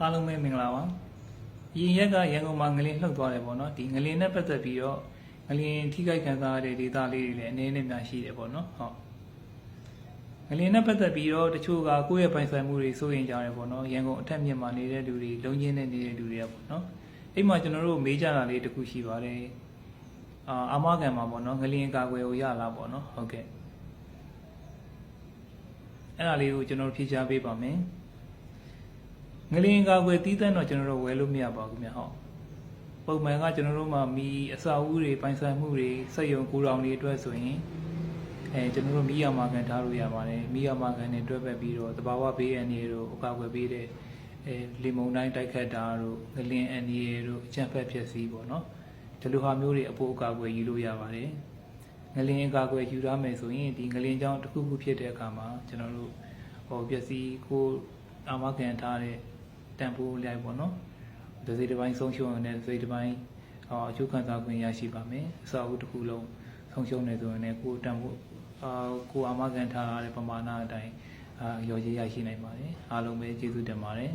အားလုံးပဲမင်္ဂလာပါရင်ရက်ကရန်ကုန်မှာငလင်လှုပ်သွားတယ်ပေါ့နော်ဒီငလင်နဲ့ပတ်သက်ပြီးတော့ငလင်ထိခိုက်ခံစားရတဲ့ဒေသလေးတွေလည်းအနေနဲ့များရှိတယ်ပေါ့နော်ဟုတ်ငလင်နဲ့ပတ်သက်ပြီးတော့တချို့ကကိုယ့်ရဲ့ပိုင်ဆိုင်မှုတွေစိုးရင်ကြတယ်ပေါ့နော်ရန်ကုန်အထက်မြင့်မှာနေတဲ့လူတွေလုံချင်းနဲ့နေတဲ့လူတွေကပေါ့နော်အဲ့မှာကျွန်တော်တို့မေးကြတာလေးတစ်ခုရှိပါတယ်အာအာမခံမှာပေါ့နော်ငလင်ကာကွယ်ကိုရလာပေါ့နော်ဟုတ်ကဲ့အဲ့ဒါလေးကိုကျွန်တော်တို့ဖြေချပေးပါမယ် ငလင်ကာကွယ်တီးတန်းတော့ကျွန်တော်တို့ဝယ်လို့မရပါဘူးခင်ဗျဟုတ်ပုံမှန်ကကျွန်တော်တို့မှာမီအစာအုပ်တွေပိုင်ဆိုင်မှုတွေစက်ရုံကိုယ်တော်တွေအတွက်ဆိုရင်အဲကျွန်တော်တို့မီးရမာကန်ထားလို့ရပါတယ်မီးရမာကန်နဲ့တွဲပတ်ပြီးတော့တဘာဝဘေးအန္တရာယ်တို့အကာအကွယ်ပေးတဲ့အဲလီမုန်တိုင်းတိုက်ခတ်တာတို့ငလင်အန္တရာယ်တို့အကြံဖက်ဖြစ်စီပေါ့နော်ဒီလိုဟာမျိုးတွေအဖို့အကာအကွယ်ယူလို့ရပါတယ်ငလင်အကာအကွယ်ယူရမယ်ဆိုရင်ဒီငလင်ကြောင့်တစ်ခုခုဖြစ်တဲ့အခါမှာကျွန်တော်တို့ဟိုပျက်စီးကိုအာမခံထားတဲ့ တန်ဖိုးလိုက်ပေါ့နော်ဒစိတစ်ပိုင်းဆုံးရှုံးရင်လည်းဒစိတစ်ပိုင်းအော်အကျိုးခံစားခွင့်ရရှိပါမယ်အစာအုပ်တစ်ခုလုံးဆုံးရှုံးနေဆိုရင်လည်းကိုယ်တန်ဖိုးအာကိုယ်အာမခံထားရတဲ့ပမာဏအတိုင်းအာရော်ရည်ရရှိနိုင်ပါတယ်အားလုံးပဲကျေးဇူးတင်ပါတယ်